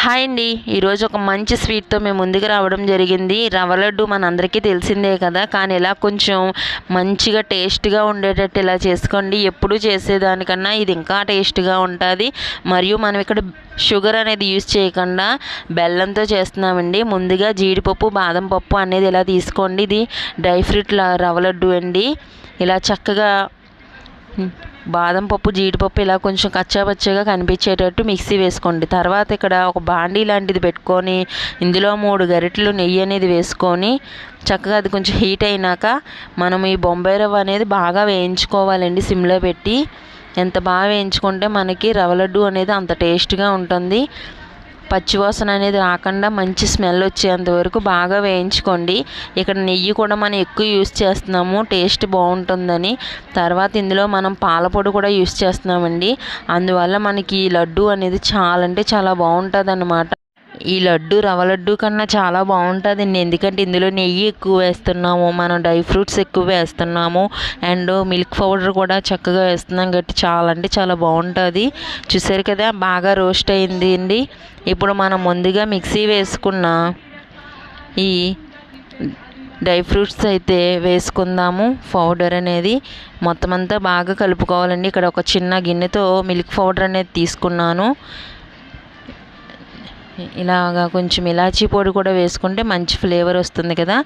Hi అండి. ఈరోజు ఒక మంచి స్వీట్తో మేము ముందుకు రావడం జరిగింది. రవ్వ లడ్డు మనందరికీ తెలిసిందే కదా. కానీ ఇలా కొంచెం మంచిగా టేస్ట్గా ఉండేటట్టు ఇలా చేసుకోండి. ఎప్పుడు చేసేదానికన్నా ఇది ఇంకా టేస్ట్గా ఉంటుంది. మరియు మనం ఇక్కడ షుగర్ అనేది యూస్ చేయకుండా బెల్లంతో చేస్తున్నామండి. ముందుగా జీడిపప్పు బాదం పప్పు అనేది ఇలా తీసుకోండి. ఇది డ్రై ఫ్రూట్ రవ్వ లడ్డు అండి. ఇలా చక్కగా బాదం పప్పు జీడిపప్పు ఇలా కొంచెం కచ్చాపచ్చగా కనిపించేటట్టు మిక్సీ వేసుకోండి. తర్వాత ఇక్కడ ఒక బాండీ లాంటిది పెట్టుకొని ఇందులో మూడు గరిటెలు నెయ్యి అనేది వేసుకొని చక్కగా అది కొంచెం హీట్ అయినాక మనం ఈ బొంబాయి రవ్వ అనేది బాగా వేయించుకోవాలండి సిమ్లో పెట్టి. ఎంత బాగా వేయించుకుంటే మనకి రవ్వ లడ్డు అనేది అంత టేస్ట్గా ఉంటుంది. పచ్చివాసన అనేది రాకుండా మంచి స్మెల్ వచ్చేంత వరకు బాగా వేయించుకోండి. ఇక్కడ నెయ్యి కూడా మనం ఎక్కువ యూస్ చేస్తున్నాము టేస్ట్ బాగుంటుందని. తర్వాత ఇందులో మనం పాలపొడి కూడా యూస్ చేస్తున్నామండి. అందువల్ల మనకి ఈ లడ్డు అనేది చాలా అంటే చాలా బాగుంటుంది అన్నమాట ఈ లడ్డు రవ లడ్డు కన్నా చాలా బాగుంటుందండి. ఎందుకంటే ఇందులో నెయ్యి ఎక్కువ వేస్తున్నాము మనం డ్రై ఫ్రూట్స్ ఎక్కువ వేస్తున్నాము అండ్ మిల్క్ పౌడర్ కూడా చక్కగా వేస్తున్నాం. కాబట్టి చాలా అంటే చాలా బాగుంటుంది. చూసారు కదా బాగా రోస్ట్ అయింది అండి. ఇప్పుడు మనం ముందుగా మిక్సీ వేసుకున్న ఈ డ్రై ఫ్రూట్స్ అయితే వేసుకుందాము. పౌడర్ అనేది మొత్తం అంతా బాగా కలుపుకోవాలండి. ఇక్కడ ఒక చిన్న గిన్నెతో మిల్క్ పౌడర్ అనేది తీసుకున్నాను. ఇలాగా కొంచెం ఇలాచీ పొడి కూడా వేసుకుంటే మంచి ఫ్లేవర్ వస్తుంది కదా.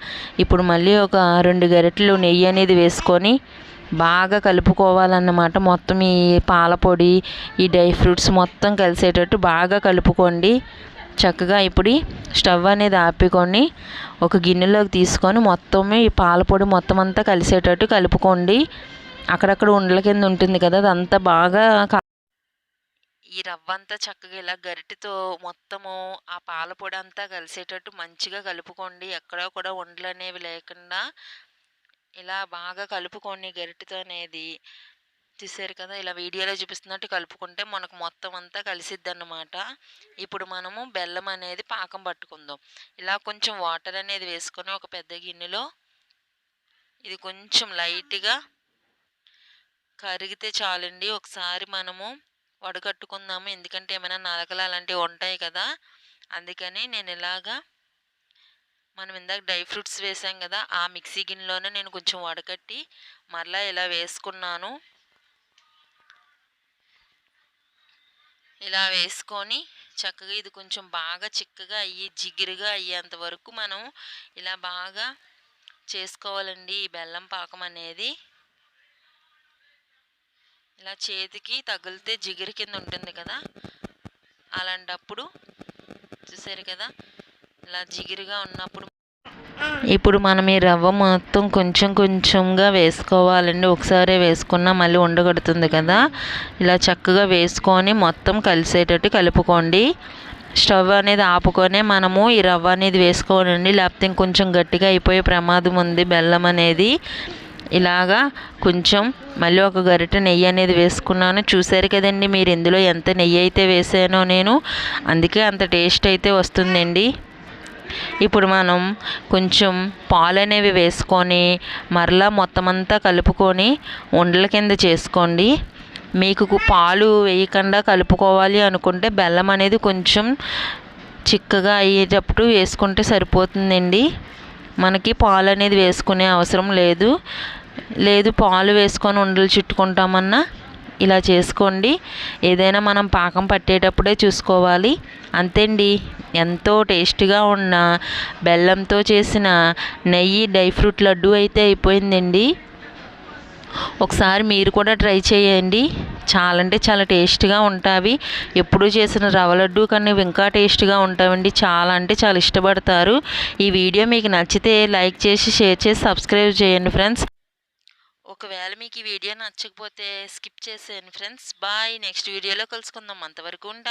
ఇప్పుడు మళ్ళీ ఒక రెండు గరిటెలు నెయ్యి అనేది వేసుకొని బాగా కలుపుకోవాలన్నమాట. మొత్తం ఈ పాలపొడి ఈ డ్రై ఫ్రూట్స్ మొత్తం కలిసేటట్టు బాగా కలుపుకోండి. చక్కగా ఇప్పుడు స్టవ్ అనేది ఆపుకొని ఒక గిన్నెలోకి తీసుకొని మొత్తం ఈ పాలపొడి మొత్తం అంతా కలిసేటట్టు కలుపుకోండి. అక్కడక్కడ ఉండల కింద ఉంటుంది కదా అదంతా బాగా ఈ రవ్వంతా చక్కగా ఇలా గరిటితో మొత్తము ఆ పాల పొడి అంతా కలిసేటట్టు మంచిగా కలుపుకోండి. ఎక్కడో కూడా ఉండలు అనేవి లేకుండా ఇలా బాగా కలుపుకోండి గరిటితో అనేది. చూసారు కదా ఇలా వీడియోలో చూపిస్తున్నట్టు కలుపుకుంటే మనకు మొత్తం అంతా కలిసిద్ది అన్నమాట ఇప్పుడు మనము బెల్లం అనేది పాకం పట్టుకుందాం. ఇలా కొంచెం వాటర్ అనేది వేసుకొని ఒక పెద్ద గిన్నెలో ఇది కొంచెం లైట్గా కరిగితే చాలండి. ఒకసారి మనము వడగట్టుకుందాము. ఎందుకంటే ఏమైనా నలకలు అలాంటివి ఉంటాయి కదా. అందుకని నేను ఇలాగా మనం ఇందాక డ్రై ఫ్రూట్స్ వేసాం కదా ఆ మిక్సీ గిన్నెలోనే నేను కొంచెం వడకట్టి మరలా ఇలా వేసుకున్నాను. ఇలా వేసుకొని చక్కగా ఇది కొంచెం బాగా చిక్కగా అయ్యి జిగిరిగా అయ్యేంత వరకు మనం ఇలా బాగా చేసుకోవాలండి ఈ బెల్లం పాకం అనేది. ఇలా చేతికి తగిలితే జిగిరి కింద ఉంటుంది కదా? అలాంటప్పుడు చూసారు కదా? ఇలా జిగిరిగా ఉన్నప్పుడు ఇప్పుడు మనం ఈ రవ్వ మొత్తం కొంచెం కొంచెంగా వేసుకోవాలండి. ఒకసారి వేసుకున్నా మళ్ళీ ఉండగడుతుంది కదా? ఇలా చక్కగా వేసుకొని మొత్తం కలిసేటట్టు కలుపుకోండి. స్టవ్ అనేది ఆపుకొనే మనము ఈ రవ్వ అనేది వేసుకోవాలండి. లేకపోతే ఇంకొంచెం గట్టిగా అయిపోయే ప్రమాదం ఉంది. బెల్లం అనేది ఇలాగా కొంచెం మళ్ళీ ఒక గరిటె నెయ్యి అనేది వేసుకున్నాను. చూసారు కదండి మీరు ఇందులో ఎంత నెయ్యి అయితే వేసానో నేను. అందుకే అంత టేస్ట్ అయితే వస్తుందండి. ఇప్పుడు మనం కొంచెం పాలు అనేవి వేసుకొని మరలా మొత్తం అంతా కలుపుకొని ఉండల కింద చేసుకోండి. మీకు పాలు వేయకుండా కలుపుకోవాలి అనుకుంటే బెల్లం అనేది కొంచెం చిక్కగా అయ్యేటప్పుడు వేసుకుంటే సరిపోతుందండి. మనకి పాలు అనేది వేసుకునే అవసరం లేదు. లేదు పాలు వేసుకొని ఉండలు చుట్టుకుంటామన్నా ఇలా చేసుకోండి. ఏదైనా మనం పాకం పట్టేటప్పుడే చూసుకోవాలి. అంతేండి. ఎంతో టేస్టీగా ఉన్న బెల్లంతో చేసిన నెయ్యి డ్రై ఫ్రూట్ లడ్డు అయితే అయిపోయిందండి. ఒకసారి మీరు కూడా ట్రై చేయండి. చాలా అంటే చాలా టేస్ట్గా ఉంటాయి ఎప్పుడు చేసిన రవ లడ్డు కన్నా ఇంకా టేస్ట్గా ఉంటాయండి చాలా అంటే చాలా ఇష్టపడతారు. ఈ వీడియో మీకు నచ్చితే లైక్ చేసి షేర్ చేసి సబ్స్క్రైబ్ చేయండి ఫ్రెండ్స్. ఒకవేళ మీకు ఈ వీడియో నచ్చకపోతే స్కిప్ చేసేయండి ఫ్రెండ్స్. బాయ్. నెక్స్ట్ వీడియోలో కలుసుకుందాం. అంతవరకు ఉంటాం.